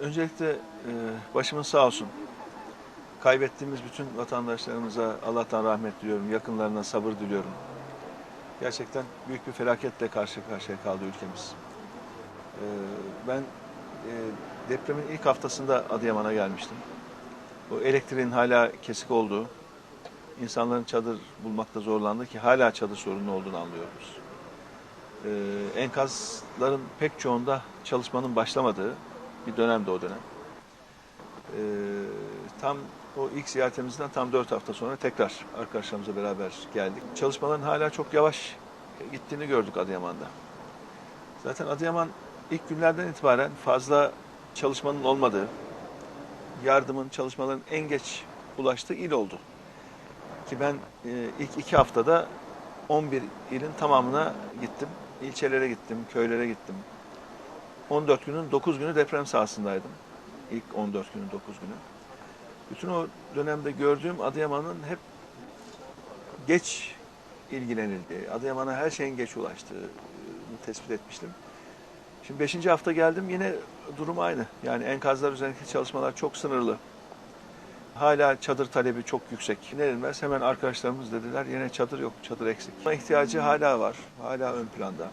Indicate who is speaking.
Speaker 1: Öncelikle e, başımın sağ olsun. Kaybettiğimiz bütün vatandaşlarımıza Allah'tan rahmet diliyorum. Yakınlarına sabır diliyorum. Gerçekten büyük bir felaketle karşı karşıya kaldı ülkemiz. E, ben e, depremin ilk haftasında Adıyaman'a gelmiştim. O elektriğin hala kesik olduğu, insanların çadır bulmakta zorlandığı ki hala çadır sorunu olduğunu anlıyoruz. E, enkazların pek çoğunda çalışmanın başlamadığı bir dönemdi o dönem. Ee, tam o ilk ziyaretimizden tam 4 hafta sonra tekrar arkadaşlarımızla beraber geldik. Çalışmaların hala çok yavaş gittiğini gördük Adıyaman'da. Zaten Adıyaman ilk günlerden itibaren fazla çalışmanın olmadığı, yardımın, çalışmaların en geç ulaştığı il oldu. Ki ben e, ilk iki haftada 11 ilin tamamına gittim. İlçelere gittim, köylere gittim. 14 günün 9 günü deprem sahasındaydım. İlk 14 günün 9 günü. Bütün o dönemde gördüğüm Adıyaman'ın hep geç ilgilenildiği, Adıyaman'a her şeyin geç ulaştığını tespit etmiştim. Şimdi 5. hafta geldim yine durum aynı. Yani enkazlar üzerindeki çalışmalar çok sınırlı. Hala çadır talebi çok yüksek. Ne denmez hemen arkadaşlarımız dediler yine çadır yok, çadır eksik. Buna ihtiyacı hala var, hala ön planda.